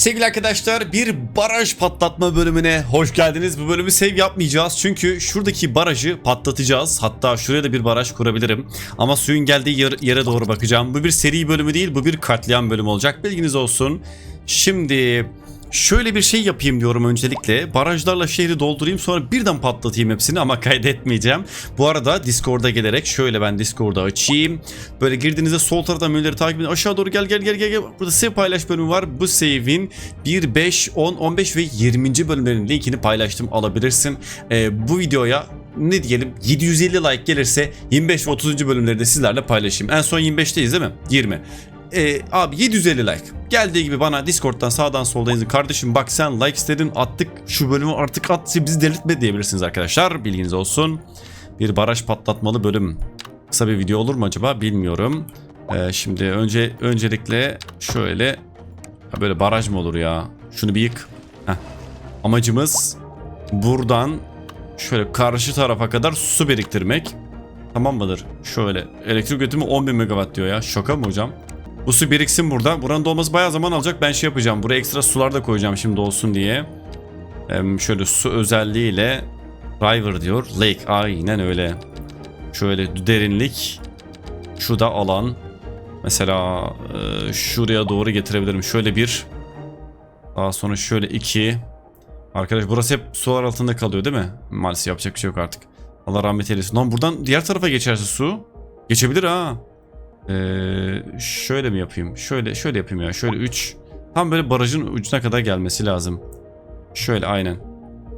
Sevgili arkadaşlar bir baraj patlatma bölümüne hoş geldiniz. Bu bölümü save yapmayacağız çünkü şuradaki barajı patlatacağız. Hatta şuraya da bir baraj kurabilirim. Ama suyun geldiği yer- yere doğru bakacağım. Bu bir seri bölümü değil bu bir katliam bölümü olacak. Bilginiz olsun. Şimdi şöyle bir şey yapayım diyorum öncelikle. Barajlarla şehri doldurayım sonra birden patlatayım hepsini ama kaydetmeyeceğim. Bu arada Discord'a gelerek şöyle ben Discord'u açayım. Böyle girdiğinizde sol taraftan menüleri takip edin. Aşağı doğru gel gel gel. gel. Burada save paylaş bölümü var. Bu save'in 1, 5, 10, 15 ve 20. bölümlerin linkini paylaştım alabilirsin. Ee, bu videoya ne diyelim 750 like gelirse 25 ve 30. bölümleri de sizlerle paylaşayım. En son 25'teyiz değil mi? 20. Ee, abi 750 like. Geldiği gibi bana Discord'dan sağdan soldan yazın. Kardeşim bak sen like istedin attık şu bölümü artık at bizi delirtme diyebilirsiniz arkadaşlar. Bilginiz olsun. Bir baraj patlatmalı bölüm. Kısa bir video olur mu acaba bilmiyorum. Ee, şimdi önce öncelikle şöyle Ha, böyle baraj mı olur ya? Şunu bir yık. Heh. Amacımız buradan şöyle karşı tarafa kadar su biriktirmek. Tamam mıdır? Şöyle elektrik üretimi 10.000 megawatt diyor ya. Şaka mı hocam? Bu su biriksin burada. Buranın dolması bayağı zaman alacak. Ben şey yapacağım. Buraya ekstra sular da koyacağım şimdi olsun diye. Em, şöyle su özelliğiyle River diyor. Lake. Aynen öyle. Şöyle derinlik. Şu da alan. Mesela e, şuraya doğru getirebilirim. Şöyle bir. Daha sonra şöyle iki. Arkadaş burası hep sular altında kalıyor değil mi? Maalesef yapacak bir şey yok artık. Allah rahmet eylesin. Lan buradan diğer tarafa geçerse su. Geçebilir ha. Ee, şöyle mi yapayım? Şöyle şöyle yapayım ya. Şöyle 3. Tam böyle barajın ucuna kadar gelmesi lazım. Şöyle aynen.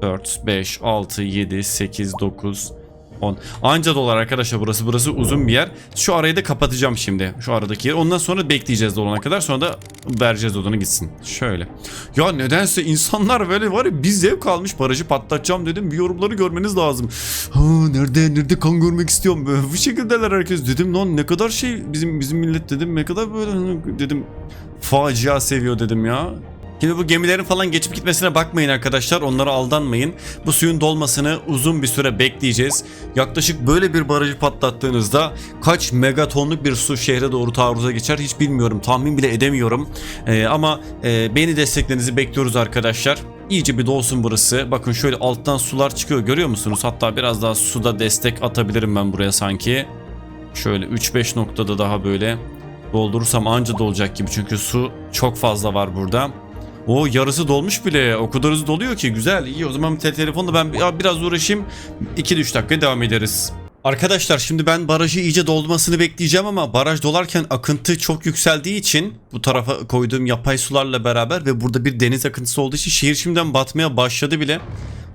4, 5, 6, 7, 8, 9, 10. Anca dolar arkadaşlar burası. Burası uzun bir yer. Şu arayı da kapatacağım şimdi. Şu aradaki yer. Ondan sonra bekleyeceğiz dolana kadar. Sonra da vereceğiz odana gitsin. Şöyle. Ya nedense insanlar böyle var ya bir zevk almış. Barajı patlatacağım dedim. Bir yorumları görmeniz lazım. Ha nerede nerede kan görmek istiyorum. Böyle bu şekildeler herkes. Dedim lan ne kadar şey bizim bizim millet dedim. Ne kadar böyle hani dedim. Facia seviyor dedim ya. Şimdi bu gemilerin falan geçip gitmesine bakmayın arkadaşlar. Onlara aldanmayın. Bu suyun dolmasını uzun bir süre bekleyeceğiz. Yaklaşık böyle bir barajı patlattığınızda kaç megatonluk bir su şehre doğru taarruza geçer hiç bilmiyorum. Tahmin bile edemiyorum. Ee, ama e, beni desteklerinizi bekliyoruz arkadaşlar. İyice bir dolsun burası. Bakın şöyle alttan sular çıkıyor görüyor musunuz? Hatta biraz daha suda destek atabilirim ben buraya sanki. Şöyle 3-5 noktada daha böyle doldurursam anca dolacak gibi. Çünkü su çok fazla var burada. O yarısı dolmuş bile. O kadar hızlı doluyor ki. Güzel. iyi o zaman te telefonla ben biraz uğraşayım. 2-3 dakika devam ederiz. Arkadaşlar şimdi ben barajı iyice dolmasını bekleyeceğim ama baraj dolarken akıntı çok yükseldiği için bu tarafa koyduğum yapay sularla beraber ve burada bir deniz akıntısı olduğu için şehir şimdiden batmaya başladı bile.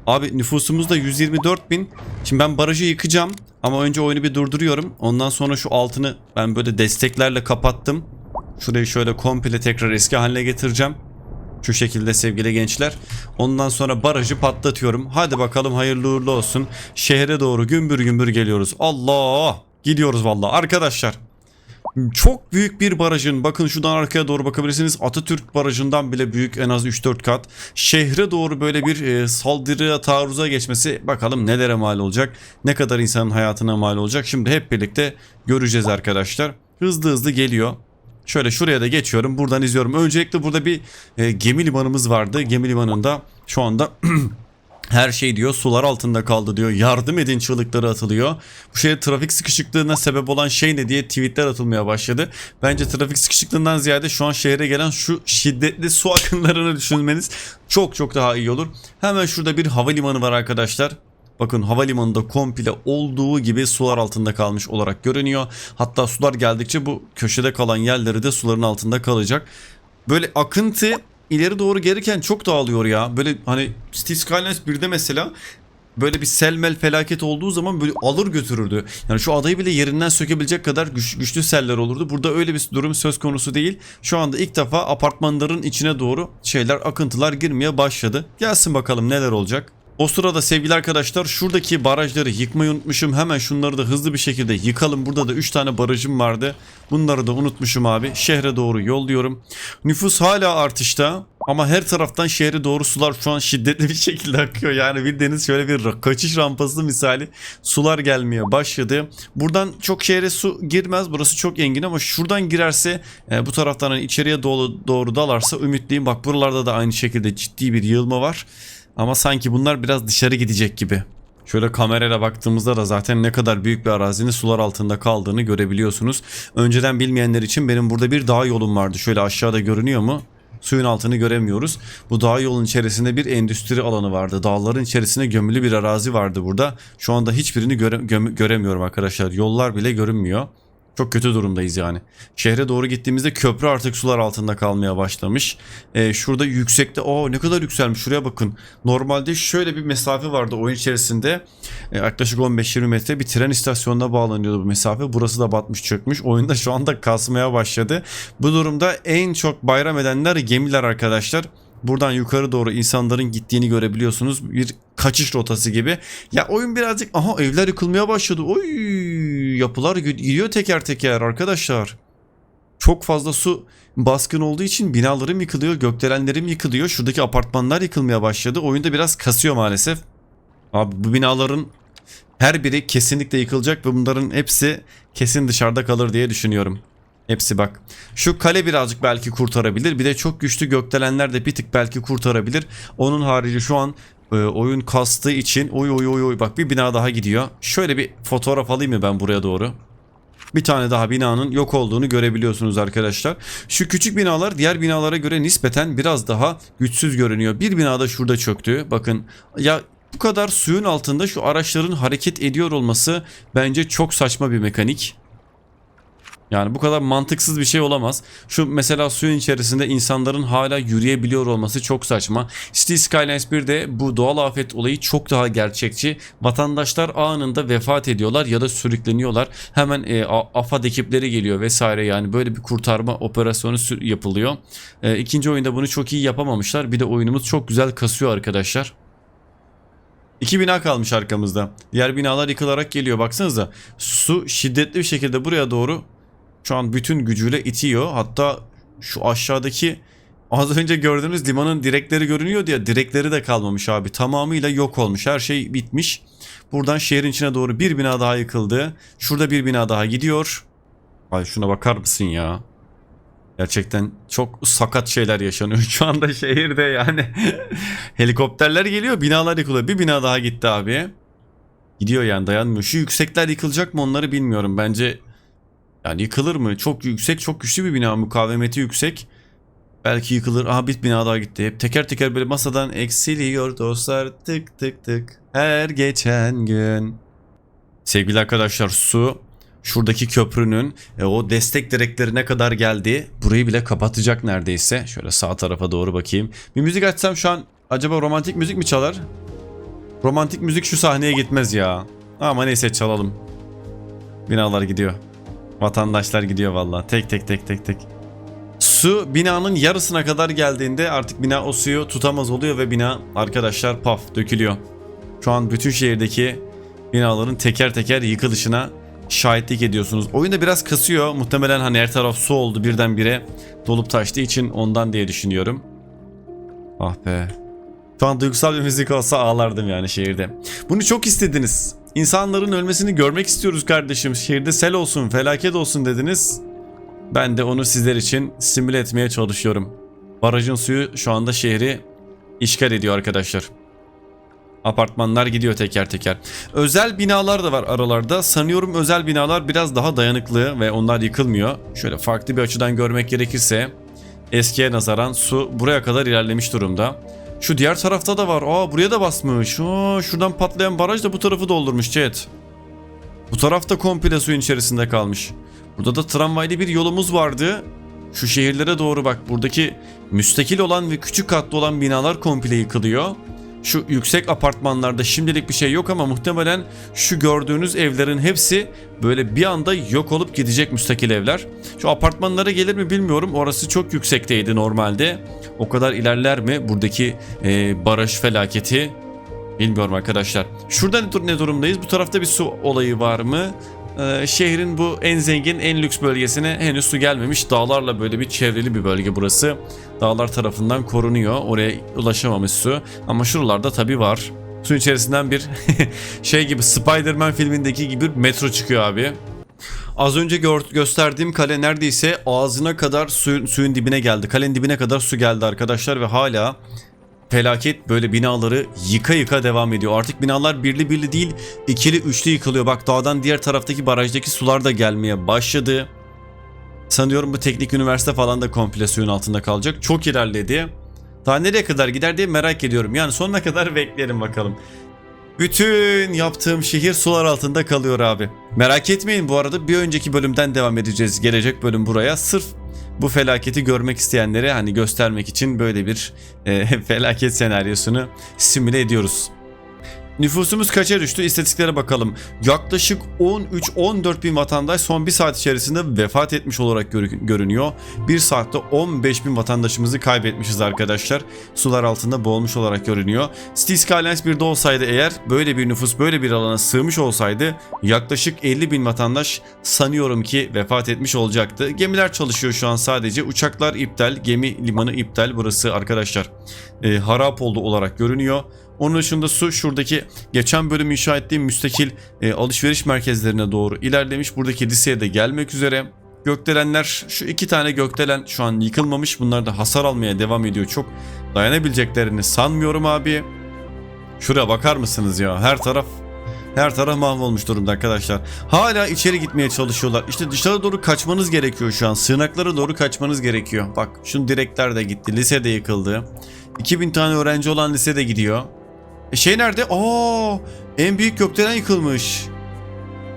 Abi nüfusumuz da 124 bin. Şimdi ben barajı yıkacağım ama önce oyunu bir durduruyorum. Ondan sonra şu altını ben böyle desteklerle kapattım. Şurayı şöyle komple tekrar eski haline getireceğim. Şu şekilde sevgili gençler. Ondan sonra barajı patlatıyorum. Hadi bakalım hayırlı uğurlu olsun. Şehre doğru gümbür gümbür geliyoruz. Allah! Gidiyoruz vallahi arkadaşlar. Çok büyük bir barajın bakın şuradan arkaya doğru bakabilirsiniz Atatürk barajından bile büyük en az 3-4 kat şehre doğru böyle bir e, saldırıya taarruza geçmesi bakalım nelere mal olacak ne kadar insanın hayatına mal olacak şimdi hep birlikte göreceğiz arkadaşlar hızlı hızlı geliyor Şöyle şuraya da geçiyorum. Buradan izliyorum. Öncelikle burada bir e, gemi limanımız vardı. Gemi limanında şu anda her şey diyor sular altında kaldı diyor. Yardım edin çığlıkları atılıyor. Bu şey trafik sıkışıklığına sebep olan şey ne diye tweetler atılmaya başladı. Bence trafik sıkışıklığından ziyade şu an şehre gelen şu şiddetli su akınlarını düşünmeniz çok çok daha iyi olur. Hemen şurada bir havalimanı var arkadaşlar. Bakın havalimanında komple olduğu gibi sular altında kalmış olarak görünüyor. Hatta sular geldikçe bu köşede kalan yerleri de suların altında kalacak. Böyle akıntı ileri doğru gelirken çok dağılıyor ya. Böyle hani City Skylines 1'de mesela böyle bir selmel felaket olduğu zaman böyle alır götürürdü. Yani şu adayı bile yerinden sökebilecek kadar güç- güçlü seller olurdu. Burada öyle bir durum söz konusu değil. Şu anda ilk defa apartmanların içine doğru şeyler akıntılar girmeye başladı. Gelsin bakalım neler olacak. O sırada sevgili arkadaşlar şuradaki barajları yıkmayı unutmuşum. Hemen şunları da hızlı bir şekilde yıkalım. Burada da 3 tane barajım vardı. Bunları da unutmuşum abi. Şehre doğru yolluyorum. Nüfus hala artışta. Ama her taraftan şehre doğru sular şu an şiddetli bir şekilde akıyor. Yani bildiğiniz şöyle bir kaçış rampası misali sular gelmeye başladı. Buradan çok şehre su girmez. Burası çok engin ama şuradan girerse e, bu taraftan hani içeriye doğru, doğru dalarsa ümitliyim. Bak buralarda da aynı şekilde ciddi bir yığılma var. Ama sanki bunlar biraz dışarı gidecek gibi. Şöyle kamerayla baktığımızda da zaten ne kadar büyük bir arazinin sular altında kaldığını görebiliyorsunuz. Önceden bilmeyenler için benim burada bir dağ yolum vardı. Şöyle aşağıda görünüyor mu? Suyun altını göremiyoruz. Bu dağ yolun içerisinde bir endüstri alanı vardı. Dağların içerisinde gömülü bir arazi vardı burada. Şu anda hiçbirini göre- göremiyorum arkadaşlar. Yollar bile görünmüyor. Çok kötü durumdayız yani. Şehre doğru gittiğimizde köprü artık sular altında kalmaya başlamış. Ee, şurada yüksekte o ne kadar yükselmiş şuraya bakın. Normalde şöyle bir mesafe vardı oyun içerisinde. Ee, yaklaşık 15-20 metre bir tren istasyonuna bağlanıyordu bu mesafe. Burası da batmış çökmüş. Oyunda şu anda kasmaya başladı. Bu durumda en çok bayram edenler gemiler arkadaşlar. Buradan yukarı doğru insanların gittiğini görebiliyorsunuz. Bir kaçış rotası gibi. Ya oyun birazcık aha evler yıkılmaya başladı. Oy yapılar gidiyor teker teker arkadaşlar. Çok fazla su baskın olduğu için binalarım yıkılıyor, gökdelenlerim yıkılıyor. Şuradaki apartmanlar yıkılmaya başladı. Oyunda biraz kasıyor maalesef. Abi bu binaların her biri kesinlikle yıkılacak ve bunların hepsi kesin dışarıda kalır diye düşünüyorum. Hepsi bak. Şu kale birazcık belki kurtarabilir. Bir de çok güçlü gökdelenler de bir tık belki kurtarabilir. Onun harici şu an e, oyun kastığı için oy oy oy oy bak bir bina daha gidiyor. Şöyle bir fotoğraf alayım mı ben buraya doğru? Bir tane daha binanın yok olduğunu görebiliyorsunuz arkadaşlar. Şu küçük binalar diğer binalara göre nispeten biraz daha güçsüz görünüyor. Bir binada şurada çöktü. Bakın ya bu kadar suyun altında şu araçların hareket ediyor olması bence çok saçma bir mekanik. Yani bu kadar mantıksız bir şey olamaz. Şu mesela suyun içerisinde insanların hala yürüyebiliyor olması çok saçma. City Skylines 1'de bu doğal afet olayı çok daha gerçekçi. Vatandaşlar anında vefat ediyorlar ya da sürükleniyorlar. Hemen e, AFAD ekipleri geliyor vesaire yani böyle bir kurtarma operasyonu yapılıyor. E, ikinci oyunda bunu çok iyi yapamamışlar. Bir de oyunumuz çok güzel kasıyor arkadaşlar. İki bina kalmış arkamızda. Diğer binalar yıkılarak geliyor. Baksanıza su şiddetli bir şekilde buraya doğru şu an bütün gücüyle itiyor. Hatta şu aşağıdaki az önce gördüğünüz limanın direkleri görünüyordu ya direkleri de kalmamış abi. Tamamıyla yok olmuş. Her şey bitmiş. Buradan şehrin içine doğru bir bina daha yıkıldı. Şurada bir bina daha gidiyor. Ay şuna bakar mısın ya? Gerçekten çok sakat şeyler yaşanıyor şu anda şehirde yani. Helikopterler geliyor, binalar yıkılıyor. Bir bina daha gitti abi. Gidiyor yani dayanmıyor. Şu yüksekler yıkılacak mı onları bilmiyorum. Bence yani yıkılır mı? Çok yüksek, çok güçlü bir bina. Mukavemeti yüksek. Belki yıkılır. Aha bir bina daha gitti. Hep teker teker böyle masadan eksiliyor dostlar. Tık tık tık. Her geçen gün. Sevgili arkadaşlar su şuradaki köprünün e, o destek direklerine kadar geldi. Burayı bile kapatacak neredeyse. Şöyle sağ tarafa doğru bakayım. Bir müzik açsam şu an acaba romantik müzik mi çalar? Romantik müzik şu sahneye gitmez ya. Ama neyse çalalım. Binalar gidiyor. Vatandaşlar gidiyor vallahi. Tek tek tek tek tek. Su binanın yarısına kadar geldiğinde artık bina o suyu tutamaz oluyor ve bina arkadaşlar paf dökülüyor. Şu an bütün şehirdeki binaların teker teker yıkılışına şahitlik ediyorsunuz. Oyunda biraz kasıyor. Muhtemelen hani her taraf su oldu birdenbire dolup taştığı için ondan diye düşünüyorum. Ah be. Şu an duygusal bir müzik olsa ağlardım yani şehirde. Bunu çok istediniz. İnsanların ölmesini görmek istiyoruz kardeşim. Şehirde sel olsun, felaket olsun dediniz. Ben de onu sizler için simüle etmeye çalışıyorum. Barajın suyu şu anda şehri işgal ediyor arkadaşlar. Apartmanlar gidiyor teker teker. Özel binalar da var aralarda. Sanıyorum özel binalar biraz daha dayanıklı ve onlar yıkılmıyor. Şöyle farklı bir açıdan görmek gerekirse eskiye nazaran su buraya kadar ilerlemiş durumda. Şu diğer tarafta da var. Aa buraya da basmış. Aa, şuradan patlayan baraj da bu tarafı doldurmuş chat. Bu tarafta komple suyun içerisinde kalmış. Burada da tramvaylı bir yolumuz vardı. Şu şehirlere doğru bak buradaki müstakil olan ve küçük katlı olan binalar komple yıkılıyor. Şu yüksek apartmanlarda şimdilik bir şey yok ama muhtemelen şu gördüğünüz evlerin hepsi böyle bir anda yok olup gidecek müstakil evler. Şu apartmanlara gelir mi bilmiyorum. Orası çok yüksekteydi normalde. O kadar ilerler mi buradaki e, baraj felaketi Bilmiyorum arkadaşlar. Şurada ne, ne durumdayız? Bu tarafta bir su olayı var mı? Ee, şehrin bu en zengin, en lüks bölgesine henüz su gelmemiş. Dağlarla böyle bir çevrili bir bölge burası. Dağlar tarafından korunuyor. Oraya ulaşamamış su. Ama şuralarda tabii var. Suyun içerisinden bir şey gibi Spider-Man filmindeki gibi metro çıkıyor abi. Az önce gör- gösterdiğim kale neredeyse ağzına kadar suyun, suyun dibine geldi. Kalenin dibine kadar su geldi arkadaşlar ve hala felaket böyle binaları yıka yıka devam ediyor. Artık binalar birli birli değil ikili üçlü yıkılıyor. Bak dağdan diğer taraftaki barajdaki sular da gelmeye başladı. Sanıyorum bu teknik üniversite falan da komple suyun altında kalacak. Çok ilerledi. Daha nereye kadar gider diye merak ediyorum. Yani sonuna kadar beklerim bakalım. Bütün yaptığım şehir sular altında kalıyor abi. Merak etmeyin bu arada bir önceki bölümden devam edeceğiz. Gelecek bölüm buraya. Sırf bu felaketi görmek isteyenlere hani göstermek için böyle bir e, felaket senaryosunu simüle ediyoruz. Nüfusumuz kaça düştü? İstatistiklere bakalım. Yaklaşık 13-14 bin vatandaş son bir saat içerisinde vefat etmiş olarak gör- görünüyor. Bir saatte 15 bin vatandaşımızı kaybetmişiz arkadaşlar. Sular altında boğulmuş olarak görünüyor. City Skylines 1'de olsaydı eğer böyle bir nüfus böyle bir alana sığmış olsaydı yaklaşık 50 bin vatandaş sanıyorum ki vefat etmiş olacaktı. Gemiler çalışıyor şu an sadece. Uçaklar iptal, gemi limanı iptal. Burası arkadaşlar e, harap oldu olarak görünüyor. Onun dışında su şuradaki geçen bölüm inşa ettiğim müstakil e, alışveriş merkezlerine doğru ilerlemiş. Buradaki liseye de gelmek üzere. Gökdelenler şu iki tane gökdelen şu an yıkılmamış. Bunlar da hasar almaya devam ediyor. Çok dayanabileceklerini sanmıyorum abi. Şuraya bakar mısınız ya? Her taraf her taraf mahvolmuş durumda arkadaşlar. Hala içeri gitmeye çalışıyorlar. İşte dışarı doğru kaçmanız gerekiyor şu an. Sığınaklara doğru kaçmanız gerekiyor. Bak şunun direkler de gitti. Lise de yıkıldı. 2000 tane öğrenci olan lise de gidiyor. E şey nerede? Aa, en büyük gökdelen yıkılmış.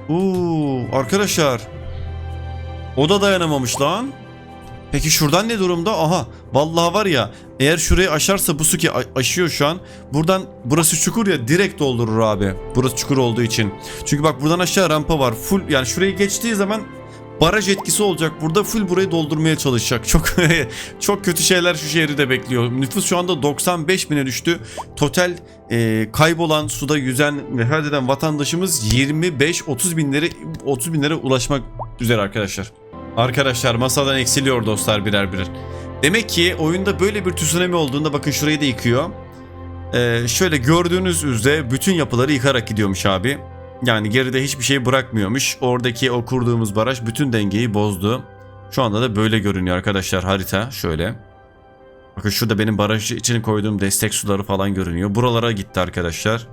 Oo, arkadaşlar. O da dayanamamış lan. Peki şuradan ne durumda? Aha vallahi var ya eğer şurayı aşarsa bu su ki aşıyor şu an. Buradan burası çukur ya direkt doldurur abi. Burası çukur olduğu için. Çünkü bak buradan aşağı rampa var. Full yani şurayı geçtiği zaman baraj etkisi olacak. Burada full burayı doldurmaya çalışacak. Çok çok kötü şeyler şu şehri de bekliyor. Nüfus şu anda 95 bine düştü. Total e, kaybolan suda yüzen vefat eden vatandaşımız 25-30 binlere 30 binlere ulaşmak üzere arkadaşlar. Arkadaşlar masadan eksiliyor dostlar birer birer. Demek ki oyunda böyle bir tsunami olduğunda bakın şurayı da yıkıyor. Ee, şöyle gördüğünüz üzere bütün yapıları yıkarak gidiyormuş abi. Yani geride hiçbir şey bırakmıyormuş. Oradaki o kurduğumuz baraj bütün dengeyi bozdu. Şu anda da böyle görünüyor arkadaşlar harita şöyle. Bakın şurada benim baraj için koyduğum destek suları falan görünüyor. Buralara gitti arkadaşlar.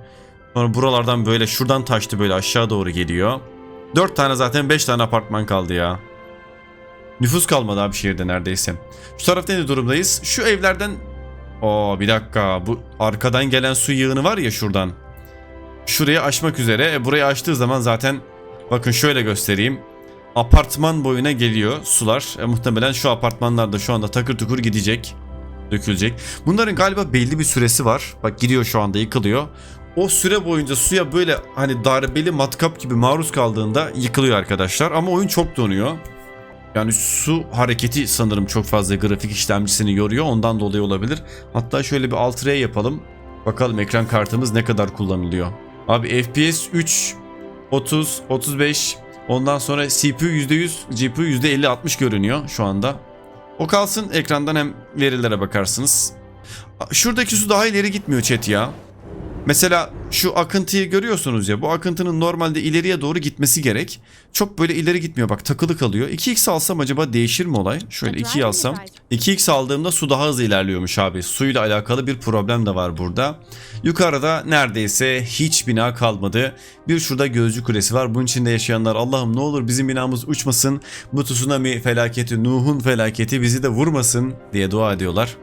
Sonra buralardan böyle şuradan taştı böyle aşağı doğru geliyor. 4 tane zaten 5 tane apartman kaldı ya. Nüfus kalmadı abi şehirde neredeyse. Şu tarafta ne durumdayız? Şu evlerden... Aa bir dakika bu arkadan gelen su yığını var ya şuradan. Şurayı aşmak üzere. E, burayı açtığı zaman zaten bakın şöyle göstereyim. Apartman boyuna geliyor sular. E, muhtemelen şu apartmanlar da şu anda takır tukur gidecek. Dökülecek. Bunların galiba belli bir süresi var. Bak gidiyor şu anda yıkılıyor. O süre boyunca suya böyle hani darbeli matkap gibi maruz kaldığında yıkılıyor arkadaşlar. Ama oyun çok donuyor. Yani su hareketi sanırım çok fazla grafik işlemcisini yoruyor. Ondan dolayı olabilir. Hatta şöyle bir alt R yapalım. Bakalım ekran kartımız ne kadar kullanılıyor. Abi FPS 3, 30, 35. Ondan sonra CPU %100, GPU %50-60 görünüyor şu anda. O kalsın ekrandan hem verilere bakarsınız. Şuradaki su daha ileri gitmiyor chat ya. Mesela şu akıntıyı görüyorsunuz ya bu akıntının normalde ileriye doğru gitmesi gerek. Çok böyle ileri gitmiyor bak takılı kalıyor. 2x alsam acaba değişir mi olay? Şöyle 2'yi alsam. 2x aldığımda su daha hızlı ilerliyormuş abi. Suyla alakalı bir problem de var burada. Yukarıda neredeyse hiç bina kalmadı. Bir şurada gözcü kulesi var. Bunun içinde yaşayanlar Allah'ım ne olur bizim binamız uçmasın. Bu tsunami felaketi, Nuh'un felaketi bizi de vurmasın diye dua ediyorlar.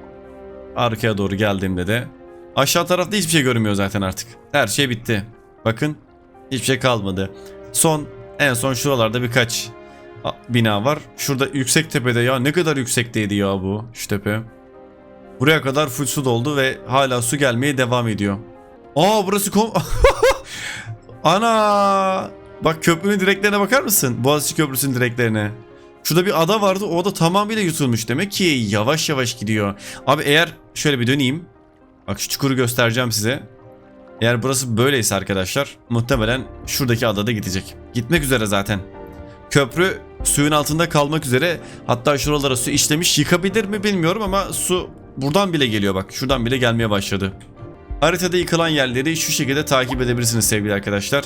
Arkaya doğru geldiğimde de aşağı tarafta hiçbir şey görünmüyor zaten artık. Her şey bitti. Bakın hiçbir şey kalmadı. Son en son şuralarda birkaç bina var. Şurada yüksek tepede ya ne kadar yüksekteydi ya bu şu tepe. Buraya kadar full su doldu ve hala su gelmeye devam ediyor. Aa burası kom... Ana! Bak köprünün direklerine bakar mısın? Boğaziçi Köprüsü'nün direklerine. Şurada bir ada vardı o da tamamıyla yutulmuş. Demek ki yavaş yavaş gidiyor. Abi eğer şöyle bir döneyim. Bak şu çukuru göstereceğim size. Eğer burası böyleyse arkadaşlar muhtemelen şuradaki adada gidecek. Gitmek üzere zaten. Köprü suyun altında kalmak üzere hatta şuralara su işlemiş yıkabilir mi bilmiyorum ama su buradan bile geliyor bak şuradan bile gelmeye başladı. Haritada yıkılan yerleri şu şekilde takip edebilirsiniz sevgili arkadaşlar.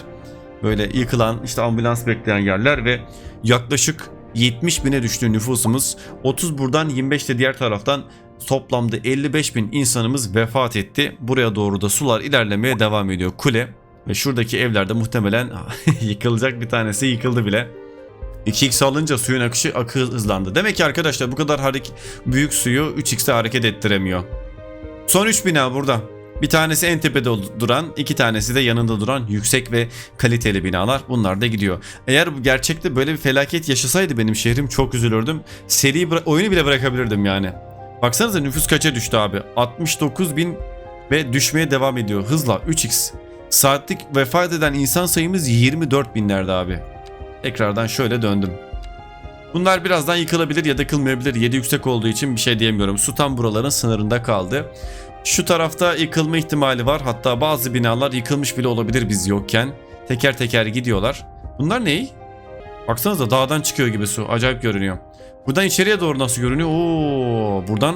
Böyle yıkılan işte ambulans bekleyen yerler ve yaklaşık 70 bine düştüğü nüfusumuz 30 buradan 25 de diğer taraftan toplamda 55 bin insanımız vefat etti. Buraya doğru da sular ilerlemeye devam ediyor kule ve şuradaki evlerde muhtemelen yıkılacak bir tanesi yıkıldı bile. 2x alınca suyun akışı akı hızlandı. Demek ki arkadaşlar bu kadar hareket, büyük suyu 3x'e hareket ettiremiyor. Son 3 bina burada. Bir tanesi en tepede duran, iki tanesi de yanında duran yüksek ve kaliteli binalar. Bunlar da gidiyor. Eğer bu gerçekte böyle bir felaket yaşasaydı benim şehrim çok üzülürdüm. Seri oyunu bile bırakabilirdim yani. Baksanıza nüfus kaça düştü abi? 69 bin ve düşmeye devam ediyor hızla 3x. Saatlik vefat eden insan sayımız 24 binlerde abi. Tekrardan şöyle döndüm. Bunlar birazdan yıkılabilir ya da yıkılmayabilir. 7 yüksek olduğu için bir şey diyemiyorum. Su tam buraların sınırında kaldı. Şu tarafta yıkılma ihtimali var. Hatta bazı binalar yıkılmış bile olabilir biz yokken. Teker teker gidiyorlar. Bunlar ne? Baksanıza dağdan çıkıyor gibi su. Acayip görünüyor. Buradan içeriye doğru nasıl görünüyor? Oo, buradan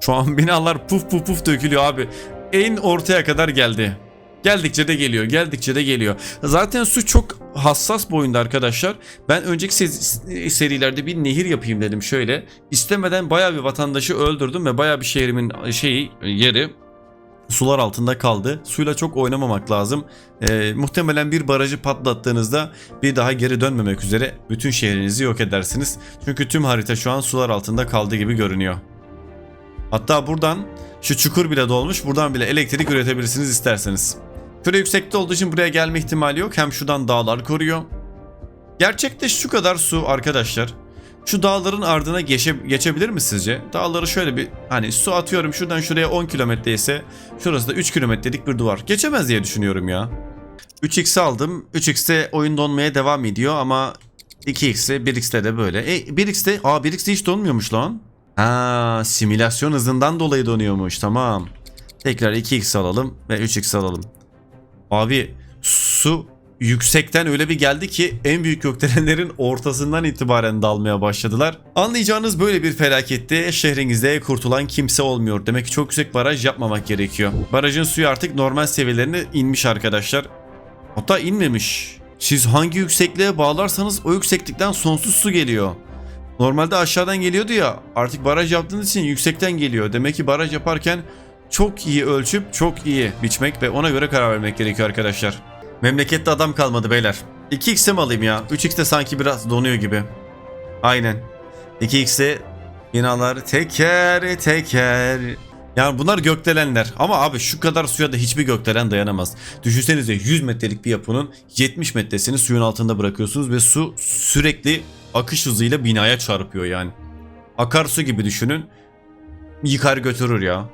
şu an binalar puf puf puf dökülüyor abi. En ortaya kadar geldi. Geldikçe de geliyor, geldikçe de geliyor. Zaten su çok hassas boyunda arkadaşlar. Ben önceki se- serilerde bir nehir yapayım dedim şöyle. İstemeden bayağı bir vatandaşı öldürdüm ve bayağı bir şehrimin şeyi yeri sular altında kaldı. Suyla çok oynamamak lazım. Ee, muhtemelen bir barajı patlattığınızda bir daha geri dönmemek üzere bütün şehrinizi yok edersiniz. Çünkü tüm harita şu an sular altında kaldı gibi görünüyor. Hatta buradan şu çukur bile dolmuş. Buradan bile elektrik üretebilirsiniz isterseniz. Şöyle yüksekte olduğu için buraya gelme ihtimali yok. Hem şuradan dağlar koruyor. Gerçekte şu kadar su arkadaşlar. Şu dağların ardına geçe, geçebilir mi sizce? Dağları şöyle bir hani su atıyorum şuradan şuraya 10 kilometre ise şurası da 3 kilometrelik bir duvar. Geçemez diye düşünüyorum ya. 3x aldım. 3x'te oyun donmaya devam ediyor ama 2x'te 1x'te de böyle. E 1x'te aa 1x'te hiç donmuyormuş lan. Ha simülasyon hızından dolayı donuyormuş tamam. Tekrar 2x alalım ve 3x alalım. Abi su yüksekten öyle bir geldi ki en büyük gökdelenlerin ortasından itibaren dalmaya başladılar. Anlayacağınız böyle bir felakette şehrinizde kurtulan kimse olmuyor. Demek ki çok yüksek baraj yapmamak gerekiyor. Barajın suyu artık normal seviyelerine inmiş arkadaşlar. Hatta inmemiş. Siz hangi yüksekliğe bağlarsanız o yükseklikten sonsuz su geliyor. Normalde aşağıdan geliyordu ya artık baraj yaptığınız için yüksekten geliyor. Demek ki baraj yaparken çok iyi ölçüp çok iyi biçmek ve ona göre karar vermek gerekiyor arkadaşlar. Memlekette adam kalmadı beyler. 2x'e mi alayım ya? 3x'te sanki biraz donuyor gibi. Aynen. 2x'te binalar teker teker. Yani bunlar gökdelenler. Ama abi şu kadar suya da hiçbir gökdelen dayanamaz. Düşünsenize 100 metrelik bir yapının 70 metresini suyun altında bırakıyorsunuz ve su sürekli akış hızıyla binaya çarpıyor yani. Akarsu gibi düşünün. Yıkar götürür ya.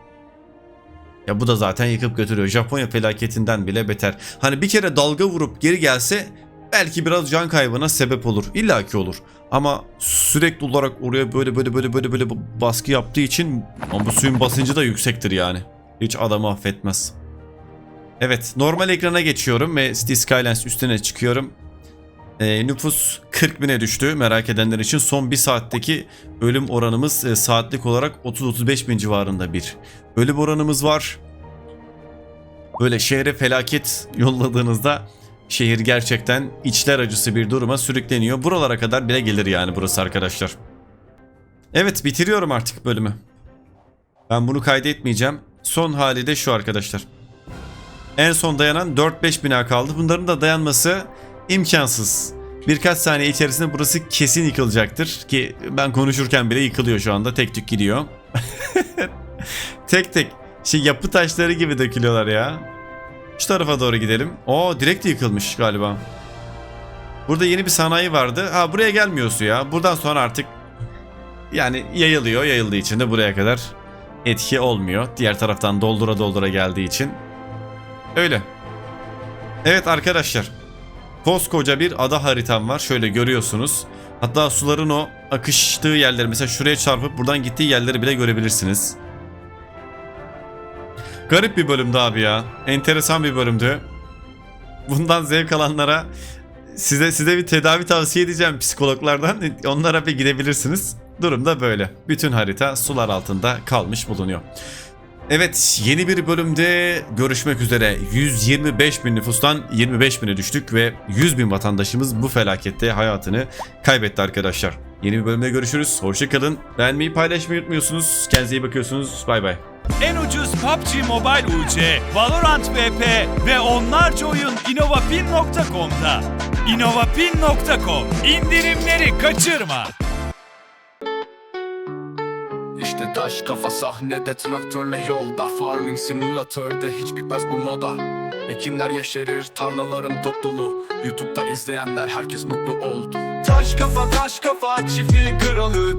Ya bu da zaten yıkıp götürüyor. Japonya felaketinden bile beter. Hani bir kere dalga vurup geri gelse belki biraz can kaybına sebep olur. İlla ki olur. Ama sürekli olarak oraya böyle böyle böyle böyle böyle baskı yaptığı için ama bu suyun basıncı da yüksektir yani. Hiç adamı affetmez. Evet normal ekrana geçiyorum ve City Skylines üstüne çıkıyorum. E, nüfus 40 bine düştü merak edenler için. Son bir saatteki ölüm oranımız e, saatlik olarak 30-35 bin civarında bir ölüm oranımız var. Böyle şehre felaket yolladığınızda şehir gerçekten içler acısı bir duruma sürükleniyor. Buralara kadar bile gelir yani burası arkadaşlar. Evet bitiriyorum artık bölümü. Ben bunu kaydetmeyeceğim. Son hali de şu arkadaşlar. En son dayanan 4-5 bina kaldı. Bunların da dayanması imkansız. Birkaç saniye içerisinde burası kesin yıkılacaktır. Ki ben konuşurken bile yıkılıyor şu anda. Tek tük gidiyor. tek tek. Şey yapı taşları gibi dökülüyorlar ya. Şu tarafa doğru gidelim. Oo direkt yıkılmış galiba. Burada yeni bir sanayi vardı. Ha buraya gelmiyor su ya. Buradan sonra artık yani yayılıyor. Yayıldığı için de buraya kadar etki olmuyor. Diğer taraftan doldura doldura geldiği için. Öyle. Evet arkadaşlar. Koskoca bir ada haritam var. Şöyle görüyorsunuz. Hatta suların o akıştığı yerleri mesela şuraya çarpıp buradan gittiği yerleri bile görebilirsiniz. Garip bir bölümdü abi ya. Enteresan bir bölümdü. Bundan zevk alanlara size size bir tedavi tavsiye edeceğim psikologlardan. Onlara bir gidebilirsiniz. Durum da böyle. Bütün harita sular altında kalmış bulunuyor. Evet yeni bir bölümde görüşmek üzere. 125 bin nüfustan 25 bine düştük ve 100 bin vatandaşımız bu felakette hayatını kaybetti arkadaşlar. Yeni bir bölümde görüşürüz. Hoşçakalın. Beğenmeyi paylaşmayı unutmuyorsunuz. Kendinize iyi bakıyorsunuz. Bay bay. En ucuz PUBG Mobile UC, Valorant VP ve onlarca oyun innovapin.com'da. innovapin.com indirimleri kaçırma. Taş kafa sahnede traktörle yolda Farming simülatörde hiç bitmez bu moda. Ekinler yeşerir tarlaların dolu Youtube'da izleyenler herkes mutlu oldu. Taş kafa taş kafa çiftliğin kralı